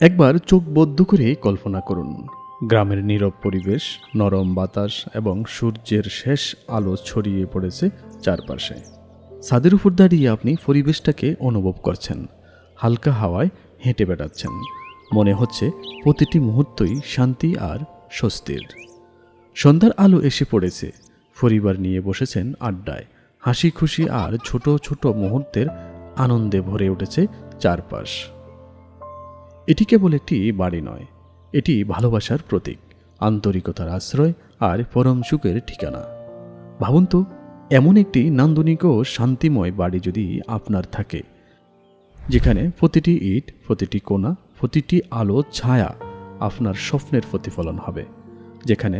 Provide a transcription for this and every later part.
একবার চোখ বদ্ধ করে কল্পনা করুন। গ্রামের নীরব পরিবেশ, নরম বাতাস এবং সূর্যের শেষ আলো ছড়িয়ে পড়েছে চারপাশে। ছাদের উপর দাঁড়িয়ে আপনি পরিবেশটাকে অনুভব করছেন। হালকা হাওয়ায় হেঁটে বেড়াচ্ছেন। মনে হচ্ছে প্রতিটি মুহূর্তই শান্তি আর স্বস্তির। সন্ধ্যার আলো এসে পড়েছে। পরিবার নিয়ে বসেছেন আড্ডায়। হাসি খুশি আর ছোট ছোট মুহূর্তের আনন্দে ভরে উঠেছে চারপাশ। এটি কেবল একটি বাড়ি নয়, এটি ভালোবাসার প্রতীক, আন্তরিকতার আশ্রয় আর পরম সুখের ঠিকানা। ভাবুন তো, এমন একটি নান্দনিক ও শান্তিময় বাড়ি যদি আপনার থাকে, যেখানে প্রতিটি ইট, প্রতিটি কোণা, প্রতিটি আলো, ছায়া আপনার স্বপ্নের প্রতিফলন হবে, যেখানে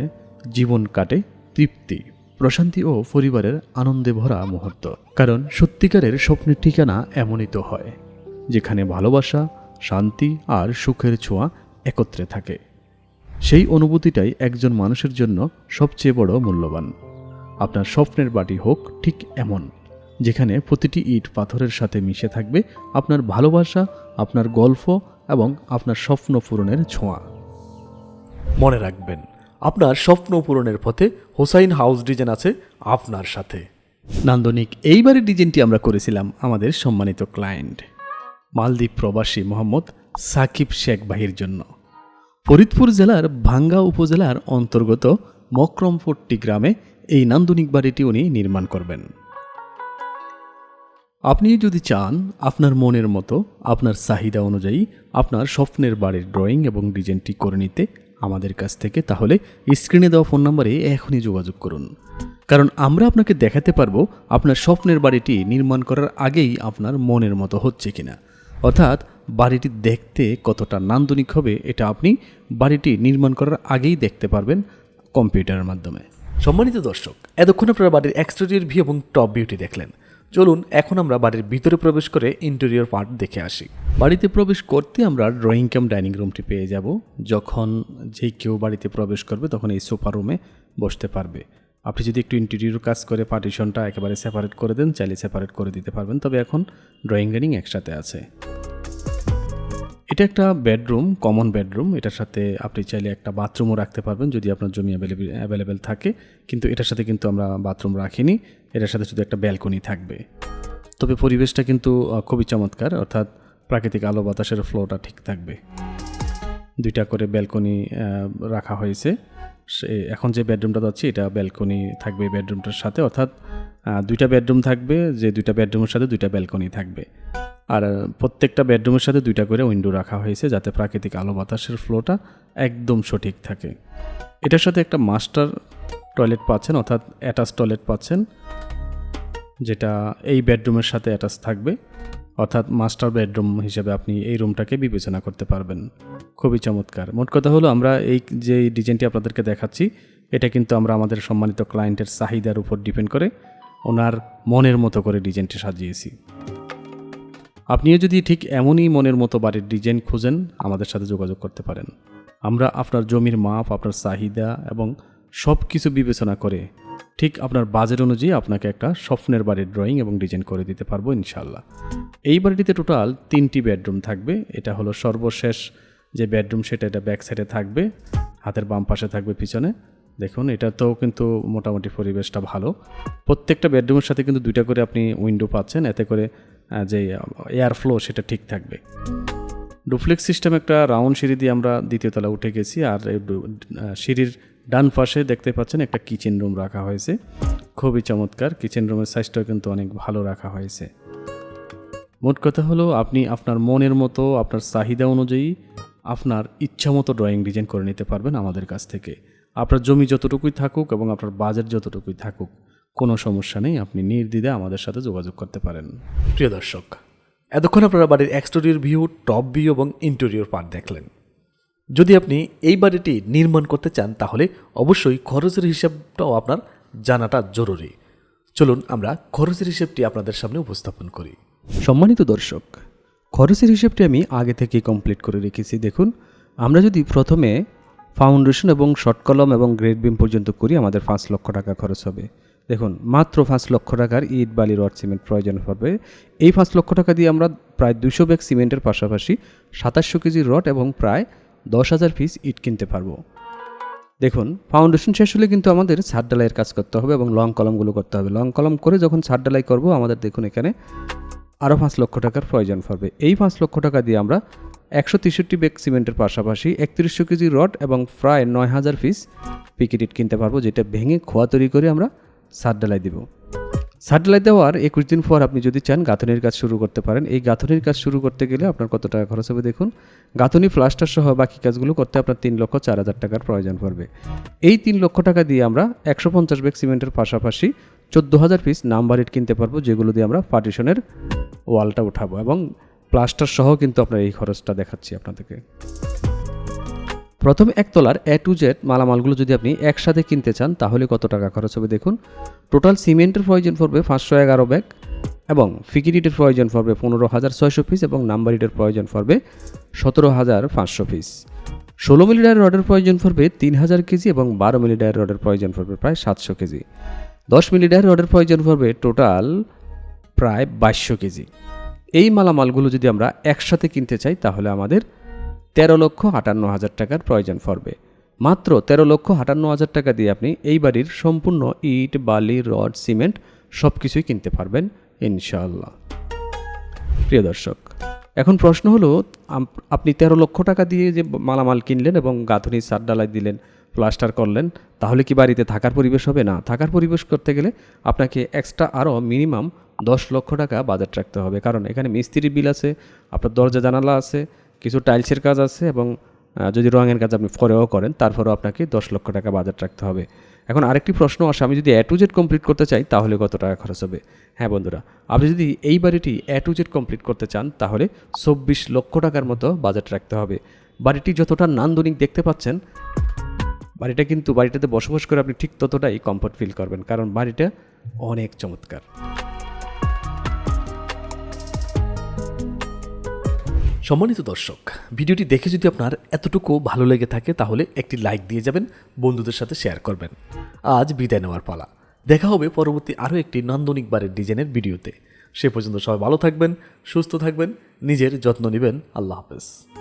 জীবন কাটে তৃপ্তি, প্রশান্তি ও পরিবারের আনন্দে ভরা মুহূর্ত। কারণ সত্যিকারের স্বপ্নের ঠিকানা এমনই তো হয়, যেখানে ভালোবাসা শান্তি আর সুখের ছোঁয়া একত্রে থাকে। সেই অনুভূতিটাই একজন মানুষের জন্য সবচেয়ে বড় মূল্যবান। আপনার স্বপ্নের বাড়ি হোক ঠিক এমন, যেখানে প্রতিটি ইট পাথরের সাথে মিশে থাকবে আপনার ভালোবাসা, আপনার গল্প এবং আপনার স্বপ্ন পূরণের ছোঁয়া। মনে রাখবেন, আপনার স্বপ্ন পূরণের পথে হোসাইন হাউস ডিজাইন আছে আপনার সাথে। নান্দনিক, এইবারের ডিজাইনটি আমরা করেছিলাম আমাদের সম্মানিত ক্লায়েন্ট। মালদ্বীপ প্রবাসী মোহাম্মদ সাকিব শেখ ভাইয়ের জন্য। ফরিদপুর জেলার ভাঙ্গা উপজেলার অন্তর্গত মক্রমপট্টি গ্রামে এই নান্দনিক বাড়িটি উনি নির্মাণ করবেন। আপনি যদি চান আপনার মনের মতো, আপনার চাহিদা অনুযায়ী আপনার স্বপ্নের বাড়ির ড্রয়িং এবং ডিজাইনটি করে নিতে আমাদের কাছ থেকে, তাহলে স্ক্রিনে দেওয়া ফোন নম্বরে এখনই যোগাযোগ করুন। কারণ আমরা আপনাকে দেখাতে পারব আপনার স্বপ্নের বাড়িটি নির্মাণ করার আগেই আপনার মনের মতো হচ্ছে কিনা। অর্থাৎ বাড়িটি দেখতে কতটা নান্দনিক হবে এটা আপনি বাড়িটি নির্মাণ করার আগেই দেখতে পারবেন কম্পিউটারের মাধ্যমে। সম্মানিত দর্শক এতক্ষণ আপনারা বাড়ির এক্সটেরিয়র ভিউ এবং টপ বিউটি দেখলেন। চলুন এখন আমরা বাড়ির ভিতরে প্রবেশ করে ইন্টেরিয়র পার্ট দেখে আসি। বাড়িতে প্রবেশ করতে আমরা ড্রয়িং ক্যাম ডাইনিং রুমটি পেয়ে যাব। যখন যে কেউ বাড়িতে প্রবেশ করবে তখন এই সোফা রুমে বসতে পারবে। আপনি যদি একটু ইন্টেরিয়র কাজ করে পার্টিশনটা একেবারে সেপারেট করে দেন চাইলে সেপারেট করে দিতে পারবেন। তবে এখন ড্রয়িং ডাইনিং একসাথে আছে। এটা একটা বেডরুম কমন বেডরুম এটার সাথে আপনি চাইলে একটা বাথরুমও রাখতে পারবেন যদি আপনার জমি অ্যাভেলেবেল অ্যাভেলেবেল থাকে। কিন্তু এটার সাথে কিন্তু আমরা বাথরুম রাখিনি। এটার সাথে শুধু একটা ব্যালকনি থাকবে। তবে পরিবেশটা কিন্তু খুবই চমৎকার। অর্থাৎ প্রাকৃতিক আলো বাতাসের ফ্লোটা ঠিক থাকবে। দুইটা করে ব্যালকনি রাখা হয়েছে। সে, এখন যে বেডরুমটা যাচ্ছে, এটা ব্যালকনি থাকবে বেডরুমটার সাথে। অর্থাৎ দুইটা বেডরুম থাকবে। যে দুইটা বেডরুমের সাথে দুইটা ব্যালকনি থাকবে। আর প্রত্যেকটা বেডরুমের সাথে দুইটা করে উইন্ডো রাখা হয়েছে যাতে প্রাকৃতিক আলো বাতাসের ফ্লোটা একদম সঠিক থাকে। এটার সাথে একটা মাস্টার টয়লেট পাচ্ছেন, অর্থাৎ অ্যাটাচ টয়লেট পাচ্ছেন, যেটা এই বেডরুমের সাথে অ্যাটাচ থাকবে। অর্থাৎ মাস্টার বেডরুম হিসেবে আপনি এই রুমটাকে বিবেচনা করতে পারবেন। খুবই চমৎকার। মোট কথা হলো আমরা এই যে ডিজাইনটি আপনাদেরকে দেখাচ্ছি, এটা কিন্তু আমরা আমাদের সম্মানিত ক্লায়েন্টের চাহিদার উপর ডিপেন্ড করে ওনার মনের মতো করে ডিজাইনটি সাজিয়েছি। আপনিও যদি ঠিক এমনই মনের মতো বাড়ির ডিজাইন খুঁজেন, আমাদের সাথে যোগাযোগ করতে পারেন। আমরা আপনার জমির মাপ, আপনার চাহিদা এবং সব কিছু বিবেচনা করে ঠিক আপনার বাজেট অনুযায়ী আপনাকে একটা স্বপ্নের বাড়ির ড্রয়িং এবং ডিজাইন করে দিতে পারব ইনশাল্লাহ এই বাড়িটিতে টোটাল তিনটি বেডরুম থাকবে। এটা হলো সর্বশেষ যে বেডরুম, সেটা এটা ব্যাক সাইডে থাকবে, হাতের বাম পাশে থাকবে পিছনে। দেখুন, এটাতেও কিন্তু মোটামুটি পরিবেশটা ভালো। প্রত্যেকটা বেডরুমের সাথে কিন্তু দুইটা করে আপনি উইন্ডো পাচ্ছেন। এতে করে যে এয়ার ফ্লো সেটা ঠিক থাকবে। ডুপ্লেক্স সিস্টেম একটা রাউন্ড সিঁড়ি দিয়ে আমরা দ্বিতীয় তলা উঠে গেছি, আর সিঁড়ির ডান পাশে দেখতে পাচ্ছেন একটা কিচেন রুম রাখা হয়েছে। খুবই চমৎকার কিচেন রুমের সাইজটাও কিন্তু অনেক ভালো রাখা হয়েছে। মোট কথা হলো, আপনি আপনার মনের মতো, আপনার চাহিদা অনুযায়ী আপনার ইচ্ছা মতো ড্রয়িং ডিজাইন করে নিতে পারবেন আমাদের কাছ থেকে। আপনার জমি যতটুকুই থাকুক এবং আপনার বাজেট যতটুকুই থাকুক। কোনো সমস্যা নেই, আপনি নির্দ্বিধে আমাদের সাথে যোগাযোগ করতে পারেন। প্রিয় দর্শক, এতক্ষণ আপনারা বাড়ির এক্সটেরিয়র ভিউ টপ ভিউ এবং ইন্টেরিয়র পার্ট দেখলেন। যদি আপনি এই বাড়িটি নির্মাণ করতে চান, তাহলে অবশ্যই খরচের হিসাবটাও আপনার জানাটা জরুরি। চলুন আমরা খরচের হিসেবটি আপনাদের সামনে উপস্থাপন করি। সম্মানিত দর্শক, খরচের হিসেবটি আমি আগে থেকেই কমপ্লিট করে রেখেছি। দেখুন, আমরা যদি প্রথমে ফাউন্ডেশন এবং শর্ট কলম এবং গ্রেড বিম পর্যন্ত করি, আমাদের পাঁচ লক্ষ টাকা খরচ হবে। দেখুন, মাত্র পাঁচ লক্ষ টাকার ইট বালি রড সিমেন্ট প্রয়োজন হবে। এই পাঁচ লক্ষ টাকা দিয়ে আমরা প্রায় দুশো ব্যাগ সিমেন্টের পাশাপাশি সাতাশশো কেজি রড এবং প্রায় দশ হাজার পিস ইট কিনতে পারব। দেখুন, ফাউন্ডেশন শেষ হলে কিন্তু আমাদের ছাদ ডালাইয়ের কাজ করতে হবে এবং লং কলমগুলো করতে হবে। লং কলম করে যখন ছাদ ডালাই করব, আমাদের দেখুন এখানে আরও পাঁচ লক্ষ টাকার প্রয়োজন পড়বে। এই পাঁচ লক্ষ টাকা দিয়ে আমরা একশো তেষট্টি ব্যাগ সিমেন্টের পাশাপাশি একত্রিশশো কেজি রড এবং প্রায় নয় হাজার পিস পিকেট ইট কিনতে পারব, যেটা ভেঙে খোয়া তৈরি করে আমরা ছাদ ডালাই দিব। ছাদ ডালাই দেওয়ার একুশ দিন পর আপনি যদি চান গাঁথনির কাজ শুরু করতে পারেন। এই গাঁথনির কাজ শুরু করতে গেলে আপনার কত টাকা খরচ হবে দেখুন। গাঁথনি, প্লাস্টার সহ বাকি কাজগুলো করতে আপনার তিন লক্ষ চার হাজার টাকার প্রয়োজন পড়বে। এই তিন লক্ষ টাকা দিয়ে আমরা একশো পঞ্চাশ ব্যাগ সিমেন্টের পাশাপাশি চোদ্দ হাজার পিস নাম্বার ইট কিনতে পারব, যেগুলো দিয়ে আমরা পার্টিশনের ওয়ালটা উঠাবো এবং প্লাস্টার সহ কিন্তু আপনার এই খরচটা দেখাচ্ছি আপনাদেরকে। প্রথম একতলার এ টু জেড মালামালগুলো যদি আপনি একসাথে কিনতে চান, তাহলে কত টাকা খরচ হবে দেখুন? টোটাল সিমেন্টের প্রয়োজন পড়বে পাঁচশো এগারো ব্যাগ এবং ফিকিরিটের প্রয়োজন পড়বে পনেরো হাজার ছয়শো পিস এবং নাম্বার ইটের প্রয়োজন পড়বে সতেরো হাজার পাঁচশো পিস। ষোলো মিলিটার রডের প্রয়োজন পড়বে তিন হাজার কেজি এবং বারো মিলিটার রডের প্রয়োজন পড়বে প্রায় সাতশো কেজি। দশ মিলিটার রডের প্রয়োজন পড়বে টোটাল প্রায় বাইশশো কেজি। এই মালামালগুলো যদি আমরা একসাথে কিনতে চাই, তাহলে আমাদের তেরো লক্ষ আটান্ন হাজার টাকার প্রয়োজন পড়বে। মাত্র তেরো লক্ষ আটান্ন হাজার টাকা দিয়ে আপনি এই বাড়ির সম্পূর্ণ ইট, বালি, রড, সিমেন্ট সব কিছুই কিনতে পারবেন, ইনশাআল্লাহ। প্রিয় দর্শক, এখন প্রশ্ন হলো আপনি তেরো লক্ষ টাকা দিয়ে যে মালামাল কিনলেন এবং গাঁথনি সার ডালাই দিলেন, প্লাস্টার করলেন, তাহলে কি বাড়িতে থাকার পরিবেশ হবে? না, থাকার পরিবেশ করতে গেলে আপনাকে এক্সট্রা আরও মিনিমাম দশ লক্ষ টাকা বাজেট রাখতে হবে। কারণ এখানে মিস্ত্রির বিল আছে, আপনার দরজা জানালা আছে কিছু টাইলসের কাজ আছে এবং যদি রঙের কাজ আপনি পরেও করেন, তারপরেও আপনাকে দশ লক্ষ টাকা বাজেট রাখতে হবে। এখন আরেকটি প্রশ্ন আসে, আমি যদি এ টু জেড কমপ্লিট করতে চাই, তাহলে কত টাকা খরচ হবে? হ্যাঁ বন্ধুরা, আপনি যদি এই বাড়িটি এ টু জেড কমপ্লিট করতে চান, তাহলে চব্বিশ লক্ষ টাকার মতো বাজেট রাখতে হবে। বাড়িটি যতটা নান্দনিক দেখতে পাচ্ছেন, বাড়িটা কিন্তু, বাড়িটাতে বসবাস করে আপনি ঠিক ততটাই কমফর্ট ফিল করবেন, কারণ বাড়িটা অনেক চমৎকার। সম্মানিত দর্শক, ভিডিওটি দেখে যদি আপনার এতটুকু ভালো লেগে থাকে, তাহলে একটি লাইক দিয়ে যাবেন, বন্ধুদের সাথে শেয়ার করবেন। আজ বিদায় নেওয়ার পালা। দেখা হবে পরবর্তী আরও একটি নান্দনিক বারের ডিজাইনের ভিডিওতে। সে পর্যন্ত সবাই ভালো থাকবেন, সুস্থ থাকবেন, নিজের যত্ন নেবেন। আল্লাহ হাফেজ।